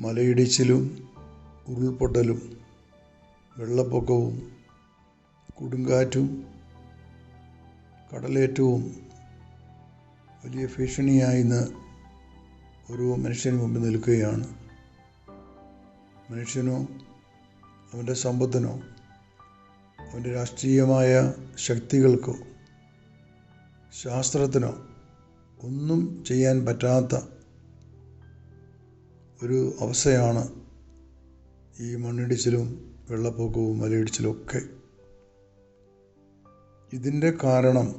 മലയിടിച്ചിലും ഉരുൾപൊട്ടലും വെള്ളപ്പൊക്കവും കൊടുങ്കാറ്റും കടലേറ്റവും വലിയ ഭീഷണിയായി ഇന്ന് ഓരോ മനുഷ്യന് മുമ്പിൽ നിൽക്കുകയാണ്. മനുഷ്യനോ അവന്റെ സമ്പത്തിനോ അവന്റെ രാഷ്ട്രീയമായ ശക്തികൾക്കോ ശാസ്ത്രത്തിനോ ഒന്നും ചെയ്യാൻ പറ്റാത്ത ഒരു അവസ്ഥയാണ് ഈ മണ്ണിടിച്ചിലും വെള്ളപ്പൊക്കവും മലയിടിച്ചിലും ഒക്കെ. ഇതിന്റെ കാരണം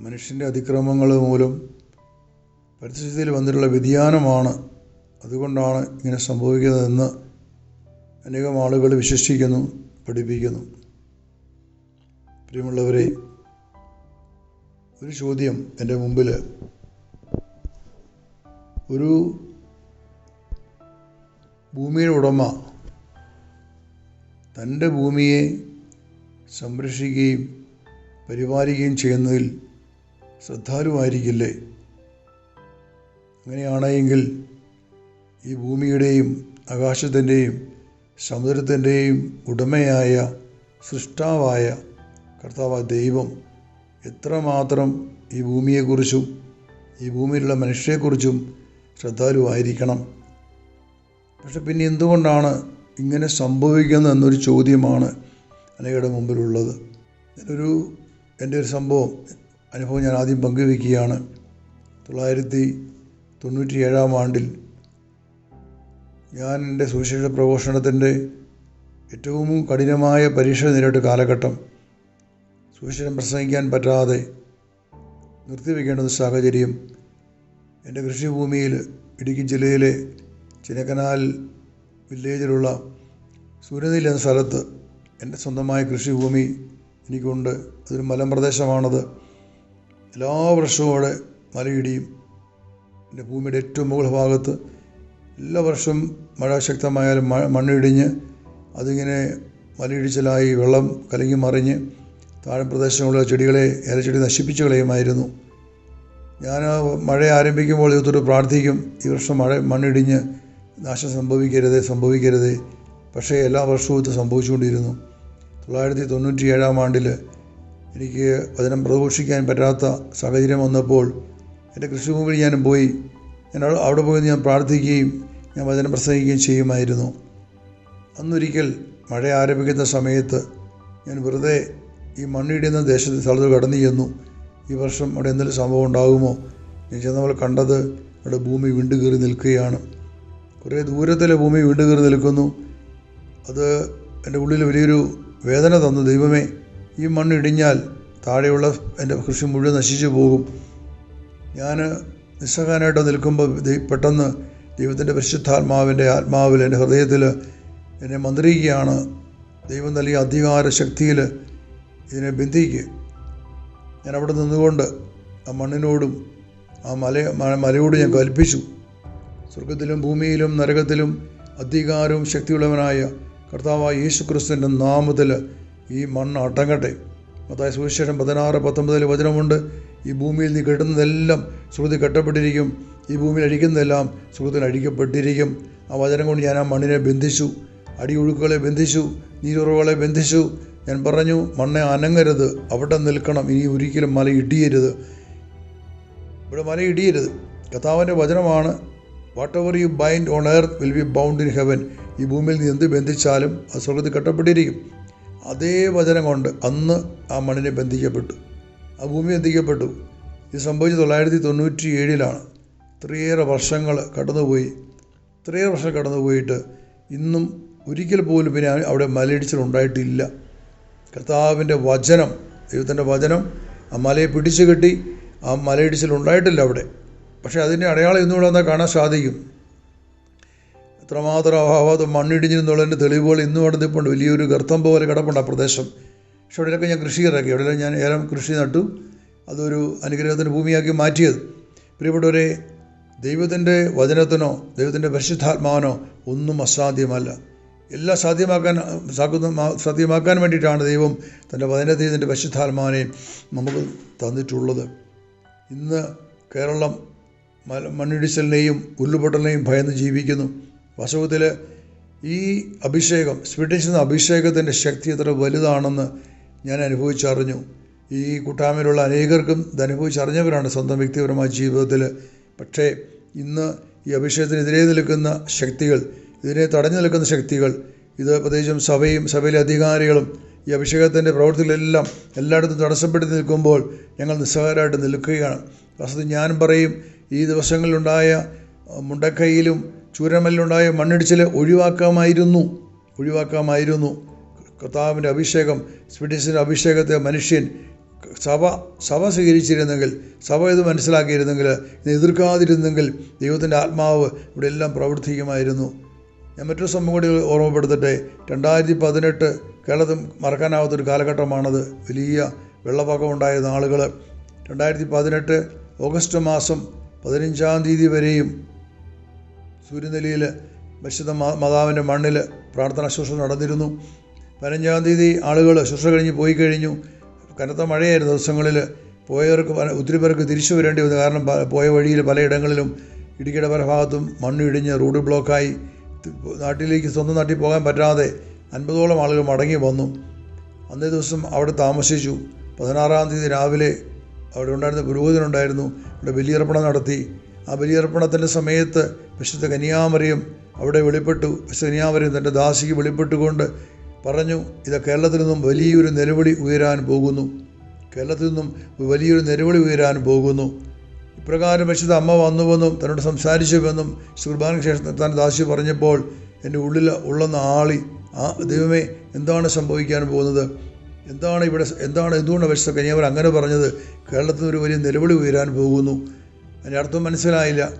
മനുഷ്യന്റെ അതിക്രമങ്ങൾ മൂലം പരിസ്ഥിതിയിൽ വന്നിട്ടുള്ള വ്യതിയാനമാണ് അതുകൊണ്ടാണ് ഇങ്ങനെ സംഭവിക്കുന്നതെന്ന് അനേകം ആളുകൾ വിശ്വസിക്കുന്നു പഠിപ്പിക്കുന്നു. പ്രിയമുള്ളവരെ ഒരു ചോദ്യം എന്റെ മുമ്പിൽ ഒരു ഭൂമിയുടെ ഉടമ തന്റെ ഭൂമിയെ സംരക്ഷിക്കുകയും പരിപാലിക്കുകയും ചെയ്യുന്നതിൽ ശ്രദ്ധാലുവായിരിക്കില്ലേ? അങ്ങനെയാണെങ്കിൽ ഈ ഭൂമിയുടെയും ആകാശത്തിന്റെയും സമുദ്രത്തിന്റെയും ഉടമയായ സൃഷ്ടാവായ കർത്താവ് ദൈവം എത്രമാത്രം ഈ ഭൂമിയെക്കുറിച്ചും ഈ ഭൂമിയിലുള്ള മനുഷ്യരെക്കുറിച്ചും ശ്രദ്ധാലുവായിരിക്കണം. പക്ഷെ പിന്നെ എന്തുകൊണ്ടാണ് ഇങ്ങനെ സംഭവിക്കുന്നത് എന്നൊരു ചോദ്യമാണ് അനേകയുടെ മുമ്പിലുള്ളത്. ഒരു എന്റെ ഒരു സംഭവം അനുഭവം ഞാൻ ആദ്യം പങ്കുവെക്കുകയാണ്. തൊള്ളായിരത്തി തൊണ്ണൂറ്റി ഏഴാം ആണ്ടിൽ ഞാൻ എന്റെ സുവിശേഷ പ്രഘോഷണത്തിന്റെ ഏറ്റവും കഠിനമായ പരീക്ഷ നേരിട്ട കാലഘട്ടം സുവിശേഷം പ്രസംഗിക്കാൻ പറ്റാതെ നിർത്തിവെക്കേണ്ടുന്ന സാഹചര്യം എന്റെ കൃഷിഭൂമിയിൽ ഇടുക്കി ജില്ലയിലെ ചിനക്കനാൽ വില്ലേജിലുള്ള സൂര്യനെല്ലി എന്ന സ്ഥലത്ത് എന്റെ സ്വന്തമായ കൃഷിഭൂമി എനിക്കുണ്ട്. അതൊരു മലമ്പ്രദേശമാണത്. എല്ലാ വർഷവും അവിടെ മലയിടിയും. എന്റെ ഭൂമിയുടെ ഏറ്റവും മുകൾ ഭാഗത്ത് എല്ലാ വർഷവും മഴ ശക്തമായാലും മഴ മണ്ണിടിഞ്ഞ് അതിങ്ങനെ മലയിടിച്ചിലായി വെള്ളം കലങ്ങി മറിഞ്ഞ് താഴെ പ്രദേശങ്ങളിലെ ചെടികളെ ഏലച്ചെടി നശിപ്പിച്ചു കളയുമായിരുന്നു. ഞാൻ മഴ ആരംഭിക്കുമ്പോൾ ഇതൊരു പ്രാർത്ഥിക്കും. ഈ വർഷം മഴ മണ്ണിടിഞ്ഞ് നാശം സംഭവിക്കരുത് സംഭവിക്കരുത്. പക്ഷേ എല്ലാ വർഷവും ഇത് സംഭവിച്ചുകൊണ്ടിരുന്നു. തൊള്ളായിരത്തി തൊണ്ണൂറ്റി ഏഴാം ആണ്ടിൽ എനിക്ക് വചനം പ്രഘോഷിക്കാൻ പറ്റാത്ത സാഹചര്യം വന്നപ്പോൾ എന്റെ കൃഷിഭൂമിയിൽ ഞാൻ പോയി. ഞാൻ അവിടെ പോയി ഞാൻ പ്രാർത്ഥിക്കുകയും ഞാൻ വചനം പ്രസംഗിക്കുകയും ചെയ്യുമായിരുന്നു. അന്നൊരിക്കൽ മഴ ആരംഭിക്കുന്ന സമയത്ത് ഞാൻ വെറുതെ ഈ മണ്ണിടിയുന്ന ദേശത്ത് സ്ഥലത്ത് കടന്നു ചെന്നു. ഈ വർഷം അവിടെ എന്തെങ്കിലും സംഭവം ഉണ്ടാകുമോ? ഞാൻ ചെന്നപ്പോൾ കണ്ടത് അവിടെ ഭൂമി വിണ്ടുകീറി നിൽക്കുകയാണ്. കുറേ ദൂരത്തിലെ ഭൂമി വീണ്ടും കയറി നിൽക്കുന്നു. അത് എന്റെ ഉള്ളിൽ വലിയൊരു വേദന തന്നു. ദൈവമേ ഈ മണ്ണ് ഇടിഞ്ഞാൽ താഴെയുള്ള എന്റെ കൃഷി മുഴുവൻ നശിച്ചു പോകും. ഞാൻ നിസ്സഹാനായിട്ട് നിൽക്കുമ്പോൾ പെട്ടെന്ന് ദൈവത്തിന്റെ പരിശുദ്ധാത്മാവിന്റെ ആത്മാവിൽ എന്റെ ഹൃദയത്തിൽ എന്നെ മന്ത്രിക്കുകയാണ്. ദൈവം നൽകിയ അധികാര ശക്തിയിൽ ഇതിനെ ബന്ധിക്കുക ഞാൻ അവിടെ നിന്നുകൊണ്ട് ആ മണ്ണിനോടും ആ മല മലയോട് ഞാൻ കൽപ്പിച്ചു. സ്വർഗത്തിലും ഭൂമിയിലും നരകത്തിലും അധികാരവും ശക്തിയുള്ളവനായ കർത്താവായ യേശു ക്രിസ്തുവിന്റെ നാമത്തിൽ ഈ മണ്ണ് അടങ്ങട്ടെ. അതായത് സുവിശേഷം പതിനാറ് പത്തൊമ്പതിൽ വചനമുണ്ട് ഈ ഭൂമിയിൽ നീ കെട്ടുന്നതെല്ലാം സുഹൃത്തിൽ കെട്ടപ്പെട്ടിരിക്കും. ഈ ഭൂമിയിൽ അഴിക്കുന്നതെല്ലാം സുഹൃത്തിൽ അഴിക്കപ്പെട്ടിരിക്കും ആ വചനം കൊണ്ട് ഞാൻ ആ മണ്ണിനെ ബന്ധിച്ചു അടിയൊഴുക്കുകളെ ബന്ധിച്ചു നീരുറവുകളെ ബന്ധിച്ചു. ഞാൻ പറഞ്ഞു മണ്ണെ അനങ്ങരുത് അവിടെ നിൽക്കണം ഇനി ഒരിക്കലും മല ഇടിയരുത്. ഇവിടെ മല ഇടിയരുത്. കഥാവിന്റെ വചനമാണ് whatever you bind on earth will be bound in heaven ഈ ഭൂമിയിൽ നീ എന്ത് ബന്ധിച്ചാലും അത് സ്വർഗത്തിൽ കെട്ടപ്പെട്ടിരിക്കും. അതേ വചനം കൊണ്ട് അന്ന് ആ മണ്ണിനെ ബന്ധിക്കപ്പെട്ടു. ആ ഭൂമി ബന്ധിക്കപ്പെട്ടു. ഇത് സംഭവിച്ചത് തൊള്ളായിരത്തി തൊണ്ണൂറ്റി ഏഴിലാണ് ഇത്രയേറെ വർഷങ്ങൾ കടന്നുപോയി. ഇത്രയേറെ വർഷം കടന്നുപോയിട്ട് ഇന്നും ഒരിക്കൽ പോലും പിന്നെ അവിടെ മലയിടിച്ചിൽ ഉണ്ടായിട്ടില്ല. കർത്താവിന്റെ വചനം ദൈവത്തിന്റെ വചനം ആ മലയെ പിടിച്ചു കെട്ടി ആ മലയിടിച്ചിൽ ഉണ്ടായിട്ടില്ല അവിടെ. പക്ഷേ അതിന്റെ അടയാളം ഇന്നുകൂടെ എന്നാൽ കാണാൻ സാധിക്കും. എത്രമാത്രം അഭാവം മണ്ണിടിഞ്ഞിരുന്നുള്ളതിന്റെ തെളിവുകൾ ഇന്നും അവിടെ നിൽപ്പുണ്ട്. വലിയൊരു ഗർത്തം പോലെ കിടപ്പുണ്ട് ആ പ്രദേശം. പക്ഷെ അവിടെയൊക്കെ ഞാൻ കൃഷി ഇറക്കി അവിടെ ഞാൻ ഏലം കൃഷി നട്ടു. അതൊരു അനുഗ്രഹത്തിന്റെ ഭൂമിയാക്കി മാറ്റിയത്. പ്രിയപ്പെട്ടവരെ ദൈവത്തിന്റെ വചനത്തിനോ ദൈവത്തിന്റെ പരിശുദ്ധാത്മാവിനോ ഒന്നും അസാധ്യമല്ല. എല്ലാം സാധ്യമാക്കാൻ സാക്കുന്ന സാധ്യമാക്കാൻ വേണ്ടിയിട്ടാണ് ദൈവം തന്റെ വചനത്തെ തന്റെ പരിശുദ്ധാത്മാവിനെ നമുക്ക് തന്നിട്ടുള്ളത്. ഇന്ന് കേരളം മണ്ണിടിച്ചിലിനെയും ഉരുൾപൊട്ടലിനെയും ഭയന്ന് ജീവിക്കുന്നു. വാസ്തവത്തിൽ ഈ അഭിഷേകം സ്പിരിറ്റിൽ അഭിഷേകത്തിന്റെ ശക്തി എത്ര വലുതാണെന്ന് ഞാൻ അനുഭവിച്ചറിഞ്ഞു. ഈ കൂട്ടായ്മയിലുള്ള അനേകർക്കും ഇത് അനുഭവിച്ചറിഞ്ഞവരാണ് സ്വന്തം വ്യക്തിപരമായ ജീവിതത്തിൽ പക്ഷേ ഇന്ന് ഈ അഭിഷേകത്തിനെതിരെ നിൽക്കുന്ന ശക്തികൾ ഇതിനെ തടഞ്ഞു നിൽക്കുന്ന ശക്തികൾ ഇത് പ്രത്യേകിച്ചും സഭയും സഭയിലെ അധികാരികളും ഈ അഭിഷേകത്തിന്റെ പ്രവൃത്തികളെല്ലാം എല്ലായിടത്തും തടസ്സപ്പെടുത്തി നിൽക്കുമ്പോൾ ഞങ്ങൾ നിസ്സഹകരമായിട്ട് നിൽക്കുകയാണ്. വസ്തു ഞാൻ പറയും ഈ ദിവസങ്ങളിലുണ്ടായ മുണ്ടക്കൈയിലും ചൂരമലിലുണ്ടായ മണ്ണിടിച്ചിൽ ഒഴിവാക്കാമായിരുന്നു. ഒഴിവാക്കാമായിരുന്നു. കർത്താവിന്റെ അഭിഷേകം സ്പിഡിസിന്റെ അഭിഷേകത്തെ മനുഷ്യൻ സഭ സഭ സ്വീകരിച്ചിരുന്നെങ്കിൽ സഭ ഇത് മനസ്സിലാക്കിയിരുന്നെങ്കിൽ ഇത് എതിർക്കാതിരുന്നെങ്കിൽ ദൈവത്തിന്റെ ആത്മാവ് ഇവിടെ എല്ലാം പ്രവർത്തിക്കുമായിരുന്നു. ഞാൻ മറ്റൊരു സംഭവം കൂടി ഓർമ്മപ്പെടുത്തട്ടെ. രണ്ടായിരത്തി പതിനെട്ട് കേരളത്തിൽ മറക്കാനാവാത്തൊരു കാലഘട്ടമാണത്. വലിയ വെള്ളപ്പൊക്കമുണ്ടായ നാളുകൾ രണ്ടായിരത്തി പതിനെട്ട് ഓഗസ്റ്റ് മാസം പതിനഞ്ചാം തീയതി വരെയും സൂര്യനെല്ലിയിൽ വിശുദ്ധ മാതാവിന്റെ മണ്ണിൽ പ്രാർത്ഥന ശുശ്രൂഷ നടന്നിരുന്നു. പതിനഞ്ചാം തീയതി ആളുകൾ ശുശ്രൂഷ കഴിഞ്ഞ് പോയി കഴിഞ്ഞു. കനത്ത മഴയായിരുന്നു ദിവസങ്ങളിൽ പോയവർക്ക് ഒത്തിരി പേർക്ക് തിരിച്ചു വരേണ്ടി വന്നു. കാരണം പോയ വഴിയിൽ പലയിടങ്ങളിലും ഇടുക്കിയുടെ പല ഭാഗത്തും മണ്ണ് ഇടിഞ്ഞ് റോഡ് ബ്ലോക്കായി. നാട്ടിലേക്ക് സ്വന്തം നാട്ടിൽ പോകാൻ പറ്റാതെ അൻപതോളം ആളുകൾ മടങ്ങി വന്നു. അന്നേ ദിവസം അവിടെ താമസിച്ചു. പതിനാറാം തീയതി രാവിലെ അവിടെ ഉണ്ടായിരുന്ന പുരോഹിതനുണ്ടായിരുന്നു അവിടെ ബലിയർപ്പണം നടത്തി. ആ ബലിയർപ്പണത്തിന്റെ സമയത്ത് വിശുദ്ധ കന്യാമറിയും അവിടെ വെളിപ്പെട്ടു. വിശുദ്ധ കന്യാമറിയും തന്റെ ദാസിക്ക് വെളിപ്പെട്ടുകൊണ്ട് പറഞ്ഞു ഇത് കേരളത്തിൽ നിന്നും വലിയൊരു നിലവിളി ഉയരാൻ പോകുന്നു. കേരളത്തിൽ നിന്നും വലിയൊരു നിലവിളി ഉയരാൻ പോകുന്നു. ഇപ്രകാരം വിശുദ്ധ അമ്മ വന്നുവെന്നും തന്നോട് സംസാരിച്ചുവെന്നും കുർബാനയ്ക്ക് ശേഷം താൻ ദാസി പറഞ്ഞപ്പോൾ എന്റെ ഉള്ളിൽ ഉള്ളെന്ന ആളി. ആ ദൈവമേ എന്താണ് സംഭവിക്കാൻ പോകുന്നത്? എന്താണ് ഇവിടെ എന്താണ് എന്തുകൊണ്ട് വിശ്വസം കഴിഞ്ഞവർ അങ്ങനെ പറഞ്ഞത് കേരളത്തിൽ ഒരു വലിയ നിലവിളി ഉയരാൻ പോകുന്നു. അതിന്റെ അർത്ഥം മനസ്സിലായില്ല.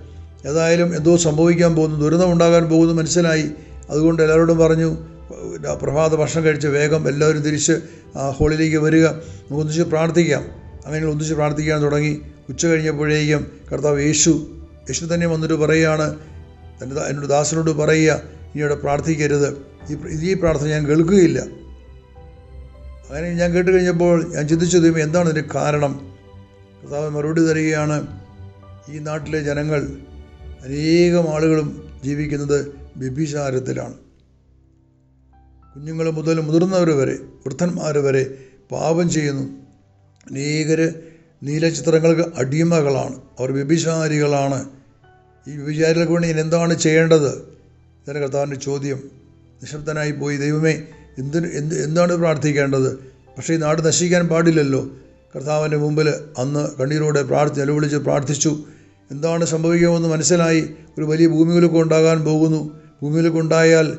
ഏതായാലും എന്തോ സംഭവിക്കാൻ പോകുന്നു. ദുരിതം ഉണ്ടാകാൻ പോകുന്നു മനസ്സിലായി. അതുകൊണ്ട് എല്ലാവരോടും പറഞ്ഞു പ്രഭാത ഭക്ഷണം കഴിച്ച് വേഗം എല്ലാവരും തിരിച്ച് ആ ഹോളിലേക്ക് വരിക. നമുക്ക് ഒന്നിച്ച് പ്രാർത്ഥിക്കാം. അങ്ങനെ ഒന്നിച്ച് പ്രാർത്ഥിക്കാൻ തുടങ്ങി. ഉച്ച കഴിഞ്ഞപ്പോഴേക്കും കർത്താവ് യേശു യേശു തന്നെ വന്നിട്ട് പറയുകയാണ്. തന്റെ എന്നോട് ദാസനോട് പറയുക ഇനി ഇവിടെ പ്രാർത്ഥിക്കരുത്. ഈ ഈ പ്രാർത്ഥന ഞാൻ കേൾക്കുകയില്ല. അങ്ങനെ ഞാൻ കേട്ട് കഴിഞ്ഞപ്പോൾ ഞാൻ ചിന്തിച്ചു ദൈവം എന്താണ് ഇതിന് കാരണം? കർത്താവ് മറുപടി തരികയാണ്. ഈ നാട്ടിലെ ജനങ്ങൾ അനേകം ആളുകളും ജീവിക്കുന്നത് വ്യഭിചാരത്തിലാണ്. കുഞ്ഞുങ്ങൾ മുതൽ മുതിർന്നവർ വരെ വൃദ്ധന്മാർ വരെ പാപം ചെയ്യുന്നു. അനേകർ നീലചിത്രങ്ങൾക്ക് അടിമകളാണ്. അവർ വ്യഭിചാരികളാണ്. ഈ വ്യഭിചാരികൾക്ക് വേണ്ടി ഞാൻ എന്താണ് ചെയ്യേണ്ടത്? ഇതാണ് കർത്താവിന്റെ ചോദ്യം. നിശബ്ദനായി പോയി ദൈവമേ എന്തിന് എന്ത് എന്താണ് പ്രാർത്ഥിക്കേണ്ടത്? പക്ഷേ ഈ നാട് നശിക്കാൻ പാടില്ലല്ലോ. കർത്താവിന്റെ മുമ്പിൽ അന്ന് കണ്ണീരോടെ പ്രാർത്ഥി നിലവിളിച്ച് പ്രാർത്ഥിച്ചു. എന്താണ് സംഭവിക്കുമെന്ന് മനസ്സിലായി. ഒരു വലിയ ഭൂമികുലൊക്കെ ഉണ്ടാകാൻ പോകുന്നു. ഭൂമികുലൊക്കെ ഉണ്ടായാൽ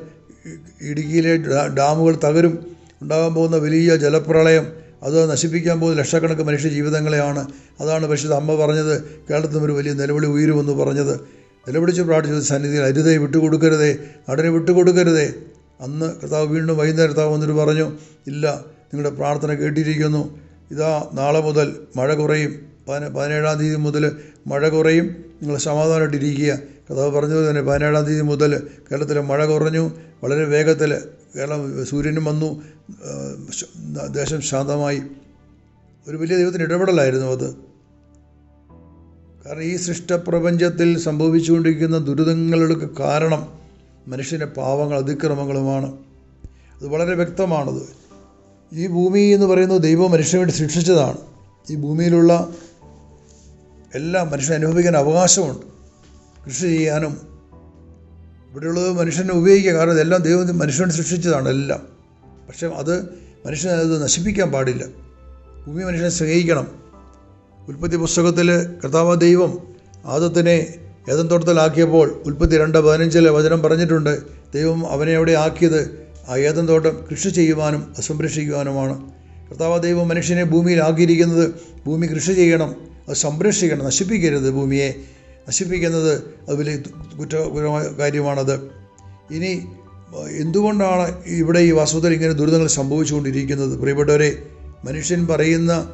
ഇടുക്കിയിലെ ഡാമുകൾ തകരും. ഉണ്ടാകാൻ പോകുന്ന വലിയ ജലപ്രളയം അത് നശിപ്പിക്കാൻ പോകുന്ന ലക്ഷക്കണക്കിന് മനുഷ്യ ജീവിതങ്ങളെയാണ്. അതാണ് പക്ഷേ അമ്മ പറഞ്ഞത്. കേരളത്തിൽ ഒരു വലിയ നിലവിളി ഉയരുമെന്ന് പറഞ്ഞത്. നിലവിളിച്ച് പ്രാർത്ഥിച്ചത് സന്നിധിയിൽ അരുതേ വിട്ടുകൊടുക്കരുതേ. നടനെ വിട്ടുകൊടുക്കരുതേ. അന്ന് കർത്താവ് വീണ്ടും വൈകുന്നേരത്താവ് വന്നിട്ട് പറഞ്ഞു ഇല്ല നിങ്ങളുടെ പ്രാർത്ഥന കേട്ടിരിക്കുന്നു. ഇതാ നാളെ മുതൽ മഴ കുറയും. പതിന പതിനേഴാം തീയതി മുതൽ മഴ കുറയും. നിങ്ങൾ സമാധാനമായിട്ടിരിക്കുക. കഥാവ് പറഞ്ഞത് തന്നെ പതിനേഴാം തീയതി മുതൽ കേരളത്തിൽ മഴ കുറഞ്ഞു. വളരെ വേഗത്തിൽ കേരളം സൂര്യനും വന്നു. ദേശം ശാന്തമായി. ഒരു വലിയ ദൈവത്തിന് ഇടപെടലായിരുന്നു അത്. കാരണം ഈ സൃഷ്ടപ്രപഞ്ചത്തിൽ സംഭവിച്ചുകൊണ്ടിരിക്കുന്ന ദുരിതങ്ങൾക്ക് കാരണം മനുഷ്യന്റെ പാവങ്ങൾ അതിക്രമങ്ങളുമാണ്. അത് വളരെ വ്യക്തമാണത്. ഈ ഭൂമി എന്ന് പറയുന്നത് ദൈവം മനുഷ്യന് വേണ്ടി സൃഷ്ടിച്ചതാണ്. ഈ ഭൂമിയിലുള്ള എല്ലാം മനുഷ്യൻ അനുഭവിക്കാൻ അവകാശമുണ്ട്. കൃഷി ചെയ്യാനും ഇവിടെയുള്ളത് മനുഷ്യനെ ഉപയോഗിക്കുക കാരണം ഇതെല്ലാം ദൈവം മനുഷ്യനെ സൃഷ്ടിച്ചതാണ് എല്ലാം. പക്ഷെ അത് മനുഷ്യനെ അത് നശിപ്പിക്കാൻ പാടില്ല. ഭൂമി മനുഷ്യനെ സ്നേഹിക്കണം. ഉൽപ്പത്തി പുസ്തകത്തിൽ കർത്താവ് ദൈവം ആദത്തിനെ ഏതൻ തോട്ടത്തിലാക്കിയപ്പോൾ ഉൽപ്പത്തി രണ്ട് പതിനഞ്ചിലെ വചനം പറഞ്ഞിട്ടുണ്ട് ദൈവം അവനെ അവിടെ ആക്കിയത്? ആ ഏതൻ തോട്ടം കൃഷി ചെയ്യുവാനും സംരക്ഷിക്കുവാനുമാണ് കർത്താവ് ദൈവം മനുഷ്യനെ ഭൂമിയിൽ ആക്കിയിരിക്കുന്നത്. ഭൂമി കൃഷി ചെയ്യണം അത് സംരക്ഷിക്കണം നശിപ്പിക്കരുത് ഭൂമിയെ. നശിപ്പിക്കുന്നത് അത് വലിയ കുറ്റകരമായ കാര്യമാണത്. ഇനി എന്തുകൊണ്ടാണ് ഇവിടെ ഈ വസ്തുതയിൽ ഇങ്ങനെ ദുരിതങ്ങൾ സംഭവിച്ചുകൊണ്ടിരിക്കുന്നത്? പ്രിയപ്പെട്ടവരെ മനുഷ്യൻ പറയുന്ന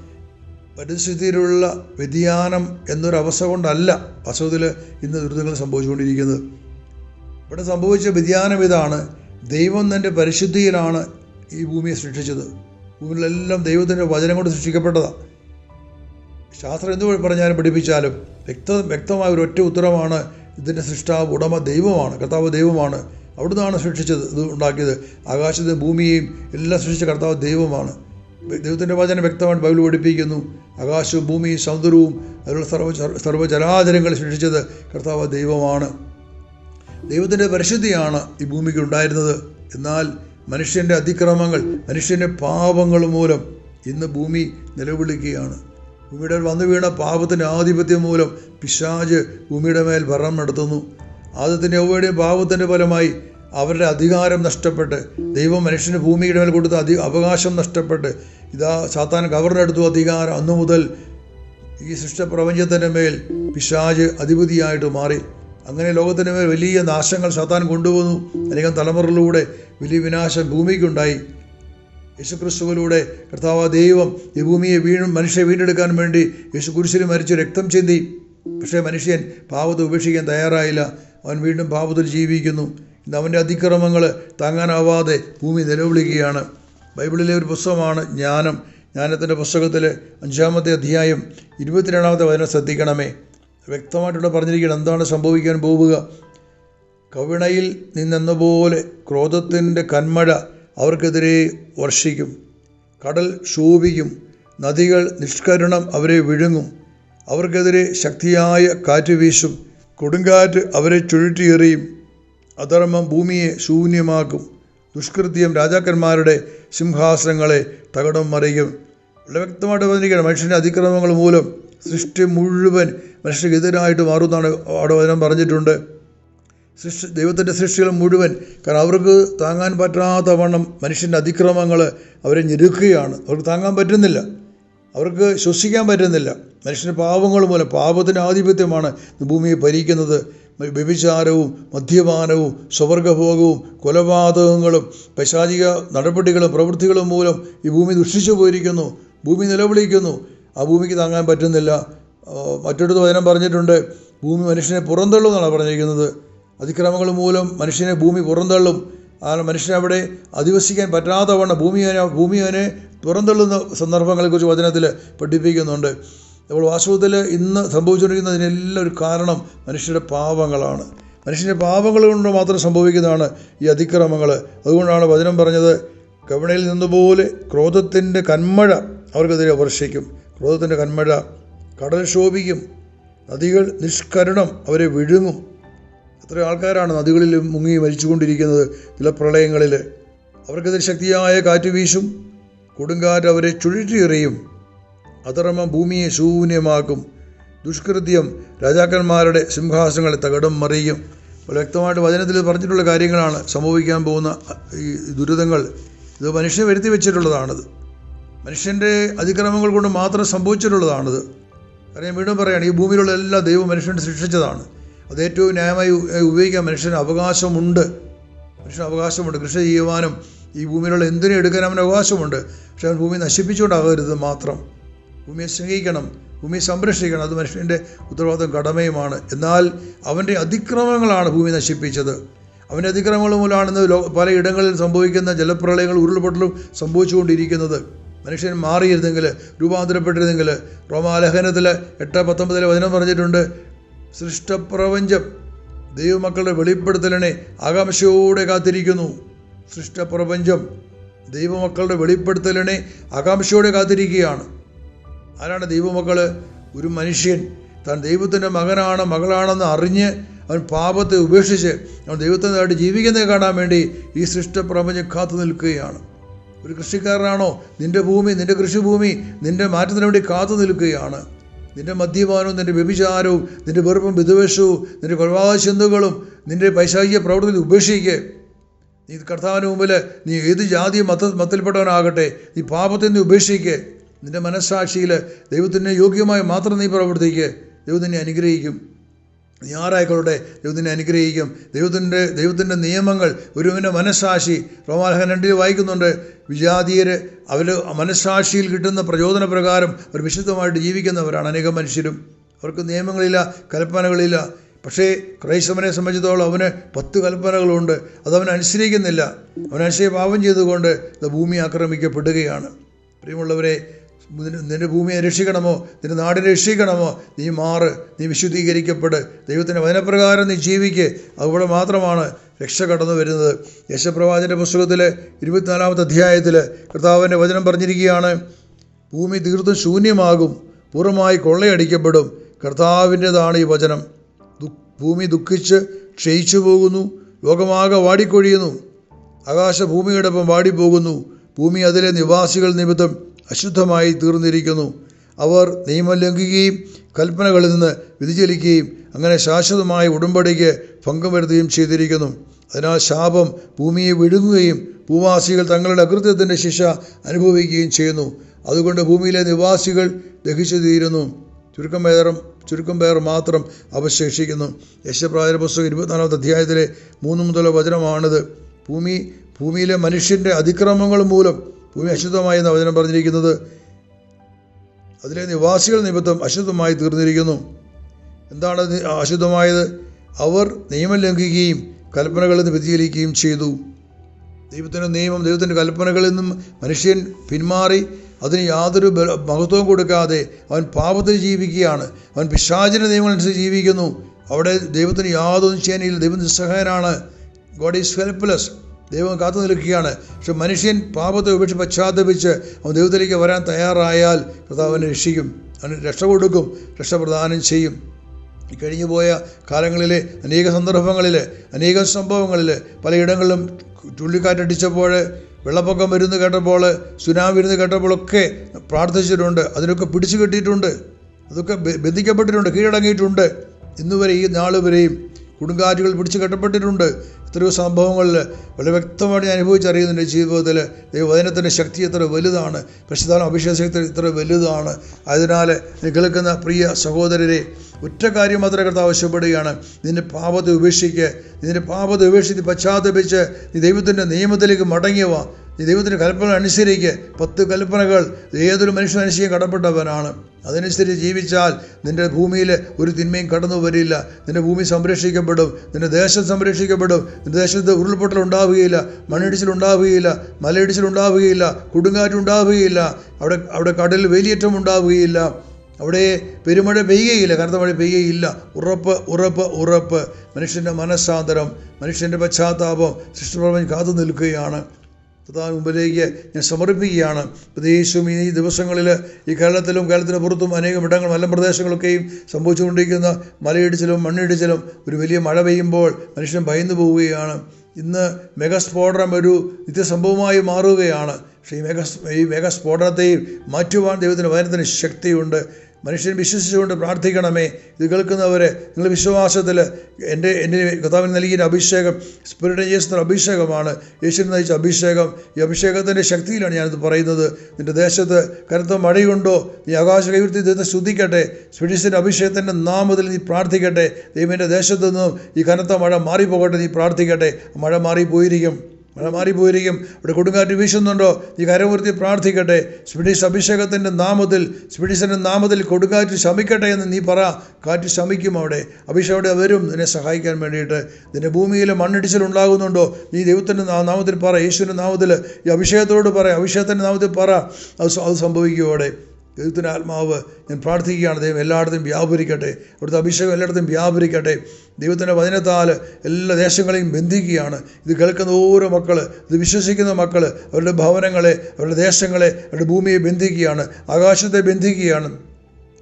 പരിസ്ഥിതിയിലുള്ള വ്യതിയാനം എന്നൊരവസ്ഥ കൊണ്ടല്ല വാസ്തവത്തിൽ ഇന്ന് ദുരിതങ്ങൾ സംഭവിച്ചുകൊണ്ടിരിക്കുന്നത്. ഇവിടെ സംഭവിച്ച വ്യതിയാനം ഇതാണ്. ദൈവം തന്റെ പരിശുദ്ധിയിലാണ് ഈ ഭൂമിയെ സൃഷ്ടിച്ചത്. ഭൂമിയിലെല്ലാം ദൈവത്തിന്റെ വചനം കൊണ്ട് സൃഷ്ടിക്കപ്പെട്ടതാണ് ശാസ്ത്രം എന്ത് പറഞ്ഞാലും പഠിപ്പിച്ചാലും വ്യക്ത വ്യക്തമായ ഒരു ഒറ്റ ഉത്തരമാണ് ഇതിന്റെ സൃഷ്ടാവ് ഉടമ ദൈവമാണ് കർത്താവ് ദൈവമാണ്. അവിടുന്നാണ് സൃഷ്ടിച്ചത് ഇത് ഉണ്ടാക്കിയത്. ആകാശത്തെ ഭൂമിയെയും എല്ലാം സൃഷ്ടിച്ച കർത്താവ് ദൈവമാണ്. ദൈവത്തിന്റെ വചനം വ്യക്തമായിട്ട് ബൈബിൾ പഠിപ്പിക്കുന്നു. ആകാശവും ഭൂമിയും സമുദ്രവും അതിലുള്ള സർവ സർവചരാചരങ്ങൾ സൃഷ്ടിച്ചത് കർത്താവ് ദൈവമാണ്. ദൈവത്തിന്റെ പരിശുദ്ധിയാണ് ഈ ഭൂമിക്ക് ഉണ്ടായിരുന്നത്. എന്നാൽ മനുഷ്യന്റെ അതിക്രമങ്ങൾ മനുഷ്യന്റെ പാപങ്ങൾ മൂലം ഇന്ന് ഭൂമി നിലവിളിക്കുകയാണ്. ഭൂമിയുടെ വന്നു വീണ പാപത്തിന്റെ ആധിപത്യം മൂലം പിശാജ് ഭൂമിയുടെ മേൽ ഭരണം നടത്തുന്നു. ആദ്യത്തിന്റെ ഒവ്വയുടെയും പാപത്തിന്റെ ഫലമായി അവരുടെ അധികാരം നഷ്ടപ്പെട്ട് ദൈവം മനുഷ്യന് ഭൂമിയുടെ മേൽ കൊടുത്ത അധി അവകാശം നഷ്ടപ്പെട്ട് ഇതാ സാത്താൻ ഗവർണെടുത്തു അധികാരം അന്നു മുതൽ ഈ സൃഷ്ടപ്രപഞ്ചത്തിന്റെ മേൽ പിശാജ് അധിപതിയായിട്ട് മാറി. അങ്ങനെ ലോകത്തിന്റെ മേൽ വലിയ നാശങ്ങൾ സാത്താൻ കൊണ്ടുവന്നു. അനേകം തലമുറകളിലൂടെ വലിയ വിനാശം ഭൂമിക്കുണ്ടായി. യേശുക്രിസ്തുവിലൂടെ കർത്താവ് ദൈവം ഈ ഭൂമിയെ വീണ്ടും മനുഷ്യരെ വീണ്ടെടുക്കാൻ വേണ്ടി യേശു കുരിശിൽ മരിച്ച് രക്തം ചിന്തി. പക്ഷേ മനുഷ്യൻ പാപത്തെ ഉപേക്ഷിക്കാൻ തയ്യാറായില്ല. അവൻ വീണ്ടും പാപത്തിൽ ജീവിക്കുന്നു. അവന്റെ അതിക്രമങ്ങൾ താങ്ങാനാവാതെ ഭൂമി നിലവിളിക്കുകയാണ്. ബൈബിളിലെ ഒരു പുസ്തകമാണ് ജ്ഞാനം. ജ്ഞാനത്തിന്റെ പുസ്തകത്തിൽ അഞ്ചാമത്തെ അധ്യായം ഇരുപത്തിരണ്ടാമത്തെ വചനം ശ്രദ്ധിക്കണമേ. വ്യക്തമായിട്ടിവിടെ പറഞ്ഞിരിക്കണം എന്താണ് സംഭവിക്കാൻ പോവുക? കവിണയിൽ നിന്നെന്നപോലെ ക്രോധത്തിന്റെ കന്മഴ അവർക്കെതിരെ വർഷിക്കും. കടൽ ശോഭിക്കും. നദികൾ നിഷ്കരണം അവരെ വിഴുങ്ങും. അവർക്കെതിരെ ശക്തിയായ കാറ്റ് വീശും. കൊടുങ്കാറ്റ് അവരെ ചുഴറ്റിയെറിയും. അധർമ്മം ഭൂമിയെ ശൂന്യമാക്കും. ദുഷ്കൃത്യം രാജാക്കന്മാരുടെ സിംഹാസനങ്ങളെ തകടം മറിയും. വളരെ വ്യക്തമായിട്ട് പറഞ്ഞിരിക്കുകയാണ് മനുഷ്യന്റെ അതിക്രമങ്ങൾ മൂലം സൃഷ്ടി മുഴുവൻ മനുഷ്യർക്കെതിരായിട്ട് മാറുമെന്നാണ് അവിടെ വചനം പറഞ്ഞിട്ടുണ്ട്. സൃഷ്ടി ദൈവത്തിന്റെ സൃഷ്ടികൾ മുഴുവൻ കാരണം അവർക്ക് താങ്ങാൻ പറ്റാത്ത വണ്ണം മനുഷ്യന്റെ അതിക്രമങ്ങൾ അവരെ ഞെരുക്കുകയാണ്. അവർക്ക് താങ്ങാൻ പറ്റുന്നില്ല. അവർക്ക് ശ്വസിക്കാൻ പറ്റുന്നില്ല. മനുഷ്യന്റെ പാപങ്ങൾ മൂലം പാപത്തിന്റെ ആധിപത്യമാണ് ഭൂമിയെ ഭരിക്കുന്നത്. വ്യഭിചാരവും മദ്യപാനവും സ്വവർഗഭോഗവും കൊലപാതകങ്ങളും പൈശാചിക നടപടികളും പ്രവൃത്തികളും മൂലം ഈ ഭൂമി ദുഷിച്ചു പോയിരിക്കുന്നു ഭൂമി നിലവിളിക്കുന്നു. ആ ഭൂമിക്ക് താങ്ങാൻ പറ്റുന്നില്ല. മറ്റൊരു വചനം പറഞ്ഞിട്ടുണ്ട് ഭൂമി മനുഷ്യനെ പുറന്തള്ളും എന്നാണ് പറഞ്ഞിരിക്കുന്നത്. അതിക്രമങ്ങൾ മൂലം മനുഷ്യനെ ഭൂമി പുറന്തള്ളും. ആ മനുഷ്യനവിടെ അധിവസിക്കാൻ പറ്റാത്തവണ്ണം ഭൂമി ഭൂമി അവനെ പുറന്തള്ളുന്ന സന്ദർഭങ്ങളെക്കുറിച്ച് വചനത്തിൽ പഠിപ്പിക്കുന്നുണ്ട്. അപ്പോൾ വാസ്തവത്തിൽ ഇന്ന് സംഭവിച്ചുകൊണ്ടിരിക്കുന്നതിനെല്ലാം ഒരു കാരണം മനുഷ്യരുടെ പാപങ്ങളാണ്. മനുഷ്യന്റെ പാപങ്ങൾ കൊണ്ട് മാത്രം സംഭവിക്കുന്നതാണ് ഈ അതിക്രമങ്ങൾ. അതുകൊണ്ടാണ് വചനം പറഞ്ഞത് കവിണയിൽ നിന്നുപോലെ ക്രോധത്തിന്റെ കന്മഴ അവർക്കെതിരെ വർഷിക്കും. ക്രോധത്തിന്റെ കന്മഴ കടൽ ശോഭിക്കും നദികൾ നിഷ്കരണം അവരെ വിഴുങ്ങും. എത്ര ആൾക്കാരാണ് നദികളിൽ മുങ്ങി മരിച്ചുകൊണ്ടിരിക്കുന്നത് ചില പ്രളയങ്ങളിൽ. അവർക്കെതിരെ ശക്തിയായ കാറ്റ് വീശും കൊടുങ്കാറ്റ് അവരെ ചുഴറ്റിയെറിയും. അധർമ്മം ഭൂമിയെ ശൂന്യമാക്കും. ദുഷ്കൃത്യം രാജാക്കന്മാരുടെ സിംഹാസനങ്ങളെ തകടം മറിയും. വ്യക്തമായിട്ട് വചനത്തിൽ പറഞ്ഞിട്ടുള്ള കാര്യങ്ങളാണ് സംഭവിക്കാൻ പോകുന്ന ഈ ദുരിതങ്ങൾ. ഇത് മനുഷ്യൻ വരുത്തി വെച്ചിട്ടുള്ളതാണിത്. മനുഷ്യന്റെ അതിക്രമങ്ങൾ കൊണ്ട് മാത്രം സംഭവിച്ചിട്ടുള്ളതാണിത്. കാരണം വീണ്ടും പറയുകയാണ് ഈ ഭൂമിയിലുള്ള എല്ലാ ദൈവം മനുഷ്യനെ സൃഷ്ടിച്ചതാണ് അത് ഏറ്റവും ന്യായമായി ഉപയോഗിക്കാൻ മനുഷ്യന് അവകാശമുണ്ട്. മനുഷ്യന് അവകാശമുണ്ട്. കൃഷി ചെയ്യുവാനും ഈ ഭൂമിയിലുള്ള എന്തിനും എടുക്കാൻ അവന് അവകാശമുണ്ട്. പക്ഷെ അവൻ ഭൂമി നശിപ്പിച്ചുകൊണ്ടാകരുത് മാത്രം. ഭൂമിയെ സ്നേഹിക്കണം ഭൂമിയെ സംരക്ഷിക്കണം. അത് മനുഷ്യന്റെ ഉത്തരവാദിത്വം കടമയുമാണ്. എന്നാൽ അവന്റെ അതിക്രമങ്ങളാണ് ഭൂമി നശിപ്പിച്ചത്. അവന്റെ അതിക്രമങ്ങൾ മൂലമാണ് ഇന്ന് പലയിടങ്ങളിൽ സംഭവിക്കുന്ന ജലപ്രളയങ്ങൾ ഉരുൾപൊട്ടലും സംഭവിച്ചുകൊണ്ടിരിക്കുന്നത്. മനുഷ്യൻ മാറിയിരുന്നെങ്കിൽ രൂപാന്തരപ്പെട്ടിരുന്നെങ്കിൽ റോമാലഹനത്തിൽ എട്ട് പത്തൊമ്പതിൽ വചനം പറഞ്ഞിട്ടുണ്ട് സൃഷ്ടപ്രപഞ്ചം ദൈവമക്കളുടെ വെളിപ്പെടുത്തലിനെ ആകാംക്ഷയോടെ കാത്തിരിക്കുന്നു. സൃഷ്ടപ്രപഞ്ചം ദൈവമക്കളുടെ വെളിപ്പെടുത്തലിനെ ആകാംക്ഷയോടെ കാത്തിരിക്കുകയാണ്. ആരാണ് ദൈവമക്കൾ ഒരു മനുഷ്യൻ. താൻ ദൈവത്തിന്റെ മകനാണ് മകളാണെന്ന് അറിഞ്ഞ് അവൻ പാപത്തെ ഉപേക്ഷിച്ച് അവൻ ദൈവത്തിനായിട്ട് ജീവിക്കുന്നത് കാണാൻ വേണ്ടി ഈ സൃഷ്ടപ്രപഞ്ചം കാത്തു നിൽക്കുകയാണ്. ഒരു കൃഷിക്കാരനാണോ? നിന്റെ ഭൂമി നിന്റെ കൃഷിഭൂമി നിന്റെ മാറ്റത്തിന് വേണ്ടി കാത്തു നിൽക്കുകയാണ്. നിന്റെ മദ്യപാനവും നിന്റെ വ്യഭിചാരവും നിന്റെ വെറുപ്പും വിദ്വേഷവും നിന്റെ കൊലപാതക ചിന്തകളും നിന്റെ പൈശാചിക പ്രവർത്തനത്തിൽ ഉപേക്ഷിക്കുക നീ കർത്താവിന് മുമ്പിൽ നീ ഏത് ജാതി മത മത്തിൽപ്പെട്ടവനാകട്ടെ നീ പാപത്തെ നീ ഉപേക്ഷിക്കുക നിന്റെ മനസ്സാക്ഷിയിൽ ദൈവത്തിന് യോഗ്യമായി മാത്രം നീ പ്രവർത്തിക്കുക ദൈവം നിന്നെ അനുഗ്രഹിക്കും. നീ ആരായിക്കൊള്ളട്ടെ? ദൈവത്തിനെ അനുഗ്രഹിക്കും. ദൈവത്തിന്റെ ദൈവത്തിന്റെ നിയമങ്ങൾ ഒരുവിന്റെ മനസ്സാക്ഷി. റോമാലഹൻ രണ്ടിൽ വായിക്കുന്നുണ്ട് വിജാതീയർ അവർ മനസ്സാക്ഷിയിൽ കിട്ടുന്ന പ്രചോദന പ്രകാരം അവർ വിശുദ്ധമായിട്ട് ജീവിക്കുന്നവരാണ്. അനേകം മനുഷ്യരും. അവർക്ക് നിയമങ്ങളില്ല കൽപ്പനകളില്ല. പക്ഷേ ക്രൈസ്തവനെ സംബന്ധിച്ചിടത്തോളം അവന് പത്ത് കൽപ്പനകളുണ്ട്. അതവൻ അനുസരിക്കുന്നില്ല. അവൻ പാപം ചെയ്തുകൊണ്ട് ഭൂമി ആക്രമിക്കപ്പെടുകയാണ്. പ്രിയമുള്ളവരെ നിന്റെ- ഭൂമിയെ രക്ഷിക്കണമോ? നിന്റെ നാടിനെ രക്ഷിക്കണമോ? നീ മാറ് നീ വിശുദ്ധീകരിക്കപ്പെട്. ദൈവത്തിന്റെ വചനപ്രകാരം നീ ജീവിക്ക്. അതുപോലെ മാത്രമാണ് രക്ഷ കടന്നു വരുന്നത്. യശപ്രവാചന്റെ പുസ്തകത്തിലെ ഇരുപത്തിനാലാമത്തെ അധ്യായത്തിൽ കർത്താവിന്റെ വചനം പറഞ്ഞിരിക്കുകയാണ് ഭൂമി തീർത്തും ശൂന്യമാകും പൂർണമായി കൊള്ളയടിക്കപ്പെടും. കർത്താവിന്റെതാണ് ഈ വചനം. ഭൂമി ദുഃഖിച്ച് ക്ഷയിച്ചു പോകുന്നു ലോകമാകെ വാടിക്കൊഴിയുന്നു. ആകാശ ഭൂമിയോടൊപ്പം വാടിപ്പോകുന്നു. ഭൂമി അതിലെ നിവാസികൾ നിമിത്തം അശുദ്ധമായി തീർന്നിരിക്കുന്നു. അവർ നിയമം ലംഘിക്കുകയും കൽപ്പനകളിൽ നിന്ന് വ്യതിചലിക്കുകയും അങ്ങനെ ശാശ്വതമായ ഉടമ്പടിക്ക് ഭംഗം വരുത്തുകയും ചെയ്തിരിക്കുന്നു. അതിനാൽ ശാപം ഭൂമിയെ വിഴുങ്ങുകയും ഭൂവാസികൾ തങ്ങളുടെ അകൃത്യത്തിന്റെ ശിക്ഷ അനുഭവിക്കുകയും ചെയ്യുന്നു. അതുകൊണ്ട് ഭൂമിയിലെ നിവാസികൾ ദഹിച്ചു തീരുന്നു. ചുരുക്കം പേർ ചുരുക്കം പേർ മാത്രം അവശേഷിക്കുന്നു. യശപ്രായ പുസ്തകം ഇരുപത്തിനാലാമത്തെ അധ്യായത്തിലെ മൂന്ന് മുതലുള്ള വചനമാണിത്. ഭൂമി ഭൂമിയിലെ മനുഷ്യന്റെ അതിക്രമങ്ങൾ മൂലം ഭൂമി അശുദ്ധമായി എന്ന് വചനം പറഞ്ഞിരിക്കുന്നത്. അതിലെ നിവാസികൾ നിമിത്തം അശുദ്ധമായി തീർന്നിരിക്കുന്നു. എന്താണ് അശുദ്ധമായത്? അവർ നിയമം ലംഘിക്കുകയും കൽപ്പനകളിൽ നിന്ന് വ്യതിചലിക്കുകയും ചെയ്തു. ദൈവത്തിന്റെ നിയമം ദൈവത്തിന്റെ കൽപ്പനകളിൽ നിന്നും മനുഷ്യൻ പിന്മാറി അതിന് യാതൊരു മഹത്വവും കൊടുക്കാതെ അവൻ പാപത്തിൽ ജീവിക്കുകയാണ്. അവൻ പിശാചിന്റെ അനുസരിച്ച് ജീവിക്കുന്നു. അവിടെ ദൈവത്തിന് യാതൊന്നും ചെയ്യാനില്ല. ദൈവം നിസ്സഹായനാണ്. ഗോഡ് ഈസ് ഹെൽപ്ലെസ് ദൈവം കാത്തു നിൽക്കുകയാണ്. പക്ഷെ മനുഷ്യൻ പാപത്തെ ഉപേക്ഷിച്ച് പശ്ചാത്തപിച്ച് അവൻ ദൈവത്തിലേക്ക് വരാൻ തയ്യാറായാൽ കർത്താവിനെ രക്ഷിക്കും. അവന് രക്ഷ കൊടുക്കും. രക്ഷ പ്രദാനം ചെയ്യും. കഴിഞ്ഞു പോയ കാലങ്ങളിലെ അനേക സന്ദർഭങ്ങളിൽ അനേക സംഭവങ്ങളിൽ പലയിടങ്ങളിലും ചുഴലിക്കാറ്റടിച്ചപ്പോൾ വെള്ളപ്പൊക്കം വരുന്ന് കേട്ടപ്പോൾ സുനാമി വരുന്ന് കേട്ടപ്പോഴൊക്കെ പ്രാർത്ഥിച്ചിട്ടുണ്ട്. അതിനൊക്കെ പിടിച്ചു കെട്ടിയിട്ടുണ്ട്. അതൊക്കെ ബന്ധിക്കപ്പെട്ടിട്ടുണ്ട് കീഴടങ്ങിയിട്ടുണ്ട്. ഇന്നുവരെ ഈ നാൾ വരെയും കൊടുങ്കാറ്റുകൾ പിടിച്ചു കെട്ടപ്പെട്ടിട്ടുണ്ട്. എത്രയോ സംഭവങ്ങളിൽ വളരെ വ്യക്തമായിട്ട് ഞാൻ അനുഭവിച്ചറിയുന്നുണ്ട് ജീവിതത്തിൽ. ദൈവവചനത്തിന്റെ ശക്തി എത്ര വലുതാണ്. പരിശുദ്ധാനം അഭിഷേക ശക്തി എത്ര വലുതാണ്. അതിനാൽ കേൾക്കുന്ന പ്രിയ സഹോദരരെ ഒറ്റ കാര്യം മാത്രമേ കർത്താവ് ആവശ്യപ്പെടുകയാണ്. നിന്റെ പാപത്തെ ഉപേക്ഷിക്കുക നിന്റെ പാപത്തെ ഉപേക്ഷിച്ച് പശ്ചാത്തപിച്ച് നീ ദൈവത്തിന്റെ നിയമത്തിലേക്ക് മടങ്ങിയവ ഈ ദൈവത്തിന്റെ കൽപ്പന അനുസരിക്കുക പത്ത് കൽപ്പനകൾ ഏതൊരു മനുഷ്യൻ കടപ്പെട്ടവനാണ്. അതനുസരിച്ച് ജീവിച്ചാൽ നിന്റെ ഭൂമിയിൽ ഒരു തിന്മയും കടന്നു വരില്ല. നിന്റെ ഭൂമി സംരക്ഷിക്കപ്പെടും. നിന്റെ ദേശം സംരക്ഷിക്കപ്പെടും. നിന്റെ ദേശത്ത് ഉരുൾപൊട്ടൽ ഉണ്ടാവുകയില്ല. മണ്ണിടിച്ചിൽ ഉണ്ടാവുകയില്ല. മലയിടിച്ചിൽ ഉണ്ടാവുകയില്ല. കൊടുങ്കാറ്റ് ഉണ്ടാവുകയില്ല. അവിടെ അവിടെ കടലിൽ വേലിയേറ്റം ഉണ്ടാവുകയില്ല. അവിടെ പെരുമഴ പെയ്യുകയില്ല. കനത്ത മഴ പെയ്യുകയില്ല. ഉറപ്പ് ഉറപ്പ് ഉറപ്പ്. മനുഷ്യന്റെ മനസ്സാന്തരം മനുഷ്യന്റെ പശ്ചാത്താപം സൃഷ്ടിപ്രപഞ്ചം കാത്തു നിൽക്കുകയാണ്. കർത്താവിന് മുമ്പിലേക്ക് ഞാൻ സമർപ്പിക്കുകയാണ്. പ്രത്യേകിച്ചും ഈ ദിവസങ്ങളിൽ ഈ കേരളത്തിലും കേരളത്തിന് പുറത്തും അനേകം ഇടങ്ങൾ മലമ്പ്രദേശങ്ങളൊക്കെയും സംഭവിച്ചുകൊണ്ടിരിക്കുന്ന മലയിടിച്ചിലും മണ്ണിടിച്ചിലും ഒരു വലിയ മഴ പെയ്യുമ്പോൾ മനുഷ്യൻ ഭയന്നു പോവുകയാണ്. ഇന്ന് മെഗസ്ഫോടനം ഒരു നിത്യസംഭവമായി മാറുകയാണ്. പക്ഷേ ഈ മെഗാ ഈ മെഗാസ്ഫോടനത്തെയും മാറ്റുവാൻ ദൈവത്തിന്റെ വചനത്തിന് ശക്തിയുണ്ട്. മനുഷ്യൻ വിശ്വസിച്ചുകൊണ്ട് പ്രാർത്ഥിക്കണമേ. ഇത് കേൾക്കുന്നവരെ നിങ്ങൾ വിശ്വാസത്തിൽ എന്റെ എന്റെ കഥാവിന് നൽകിയ അഭിഷേകം സ്പിരിറ്റ് ചെയ്യുന്ന അഭിഷേകമാണ് യേശുവിന് നയിച്ച അഭിഷേകം. ഈ അഭിഷേകത്തിന്റെ ശക്തിയിലാണ് ഞാനിത് പറയുന്നത്. നിന്റെ ദേശത്ത് കനത്ത മഴയുണ്ടോ? നീ ആകാശ കൈവൃത്തി ദൈവത്തെ ശുദ്ധിക്കട്ടെ സ്പിരിറ്റ്സിന്റെ അഭിഷേകത്തിന്റെ നാമത്തിൽ നീ പ്രാർത്ഥിക്കട്ടെ. ദൈവന്റെ ദേശത്തു നിന്നും ഈ കനത്ത മഴ മാറിപ്പോകട്ടെ നീ പ്രാർത്ഥിക്കട്ടെ. മഴ മാറിപ്പോയിരിക്കും. മഴ മാറിപ്പോയിരിക്കും ഇവിടെ കൊടുങ്കാറ്റ് വീശുന്നുണ്ടോ? ഈ കരമുർത്തി പ്രാർത്ഥിക്കട്ടെ. സ്പിഡിഷ് അഭിഷേകത്തിന്റെ നാമത്തിൽ സ്പിഡിഷന്റെ നാമത്തിൽ കൊടുങ്കാറ്റ് ശമിക്കട്ടെ എന്ന് നീ പറ. കാറ്റ് ശമിക്കും അവിടെ. അഭിഷേകം അവിടെ വരും. നിന്നെ സഹായിക്കാൻ വേണ്ടിയിട്ട്. നിന്റെ ഭൂമിയിൽ മണ്ണിടിച്ചിൽ ഉണ്ടാകുന്നുണ്ടോ? നീ ദൈവത്തിന്റെ നാമത്തിൽ പറ. യേശുവിന്റെ നാമത്തിൽ ഈ അഭിഷേകത്തോട് പറ. അഭിഷേകത്തിന്റെ നാമത്തിൽ പറ. അത് അത് സംഭവിക്കും അവിടെ. ദൈവത്തിന്റെ ആത്മാവ് ഞാൻ പ്രാർത്ഥിക്കുകയാണ്. ദൈവം എല്ലായിടത്തും വ്യാപരിക്കട്ടെ. അവിടുത്തെ അഭിഷേകം എല്ലായിടത്തും വ്യാപരിക്കട്ടെ. ദൈവത്തിന്റെ വചനത്താൽ എല്ലാ ദേശങ്ങളെയും ബന്ധിക്കുകയാണ്. ഇത് കേൾക്കുന്ന ഓരോ മക്കൾ ഇത് വിശ്വസിക്കുന്ന മക്കൾ അവരുടെ ഭവനങ്ങളെ അവരുടെ ദേശങ്ങളെ അവരുടെ ഭൂമിയെ ബന്ധിക്കുകയാണ്. ആകാശത്തെ ബന്ധിക്കുകയാണ്.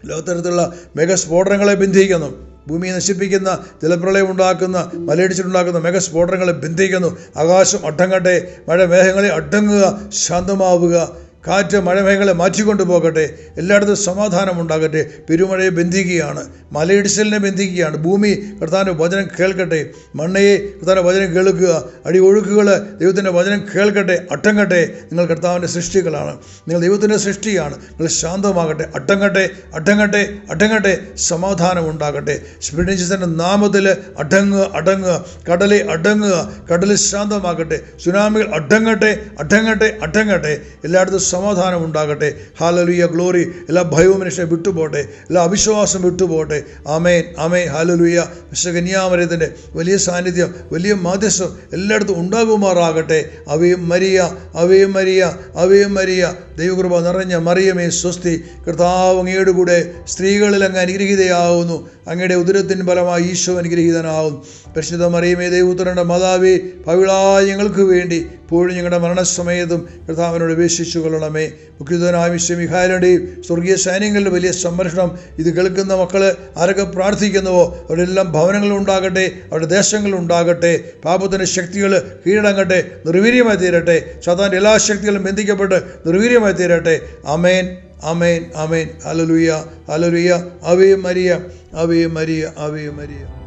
ലോകത്തരത്തിലുള്ള മെഗസ്ഫോടനങ്ങളെ ബന്ധിക്കുന്നു. ഭൂമിയെ നശിപ്പിക്കുന്ന ജലപ്രളയം ഉണ്ടാക്കുന്ന മലയിടിച്ചിലുണ്ടാക്കുന്ന മെഗസ്ഫോടനങ്ങളെ ബന്ധിക്കുന്നു. ആകാശം അടങ്ങട്ടെ മഴ മേഘങ്ങളെ അടങ്ങുക ശാന്തമാവുക. കാറ്റ് മഴമേഘങ്ങളെ മാറ്റിക്കൊണ്ടു പോകട്ടെ. എല്ലായിടത്തും സമാധാനം ഉണ്ടാകട്ടെ. പെരുമഴയെ ബന്ധിക്കുകയാണ്. മലയിടിച്ചിലിനെ ബന്ധിക്കുകയാണ്. ഭൂമി കർത്താന്റെ വചനം കേൾക്കട്ടെ. മണ്ണയെ കർത്താന്റെ വചനം കേൾക്കുക. അടി ഒഴുക്കുകൾ ദൈവത്തിന്റെ വചനം കേൾക്കട്ടെ. അട്ടങ്ങട്ടെ. നിങ്ങൾ കർത്താവിന്റെ സൃഷ്ടികളാണ്. നിങ്ങൾ ദൈവത്തിന്റെ സൃഷ്ടിയാണ്. നിങ്ങൾ ശാന്തമാകട്ടെ. അട്ടങ്ങട്ടെ. അട്ടങ്ങട്ടെ. അട്ടങ്ങട്ടെ. സമാധാനം ഉണ്ടാകട്ടെ. സ്പിരിറ്റിന്റെ നാമത്തിൽ അടങ്ങുക അടങ്ങുക. കടലെ അടങ്ങുക. കടൽ ശാന്തമാകട്ടെ. സുനാമികൾ അടങ്ങട്ടെ. അടങ്ങട്ടെ. അടങ്ങട്ടെ. എല്ലായിടത്തും സമാധാനം ഉണ്ടാകട്ടെ. ഹാലലുയ ഗ്ലോറി എല്ലാ ഭയവും മനുഷ്യനെ വിട്ടുപോട്ടെ. എല്ലാ അവിശ്വാസം വിട്ടുപോട്ടെ. അമേൻ അമേ ഹാലലുയ വിശുദ്ധ കന്യാമരത്തിന്റെ വലിയ സാന്നിധ്യം വലിയ മാധ്യസ്ഥം എല്ലായിടത്തും ഉണ്ടാകുമാറാകട്ടെ. അവയും മരിയ അവയും മരിയ അവയും മരിയ. ദൈവകൃപ നിറഞ്ഞ മറിയമേ സ്വസ്തി. കർത്താവ് അങ്ങയുടെ കൂടെ സ്ത്രീകളിൽ അങ്ങ് അനുഗ്രഹീതയാവുന്നു. അങ്ങയുടെ ഉദരത്തിൻ ഫലമായി ഈശോ അനുഗ്രഹീതനാവും. പരിശുദ്ധ മറിയമേ ദൈവപുത്രന്റെ മാതാവേ പവിളായ ഞങ്ങൾക്ക് വേണ്ടി ഇപ്പോഴും ഞങ്ങളുടെ മരണസമയത്തും കർത്താവിനോട് ഉപേക്ഷിച്ചു കൊള്ളണമേ മുഖ്യതനായ വിശ്വമിഹാരുടെയും സ്വർഗീയ സൈന്യങ്ങളുടെ വലിയ സംരക്ഷണം ഇത് കേൾക്കുന്ന മക്കൾ ആരൊക്കെ പ്രാർത്ഥിക്കുന്നുവോ? അവരുടെ എല്ലാം ഭവനങ്ങളുണ്ടാകട്ടെ അവരുടെ ദേശങ്ങളുണ്ടാകട്ടെ പാപത്തിന്റെ ശക്തികൾ കീഴടങ്ങട്ടെ നിർവീര്യമായി തീരട്ടെ സാധാരണ എല്ലാ ശക്തികളും ബന്ധിക്കപ്പെട്ട് നിർവീര്യമായി തീരട്ടെ. അമേൻ അമേൻ അമേൻ അലലുയ അലലുയ അവേ മരിയ അവേ മരിയ അവേ മരിയ.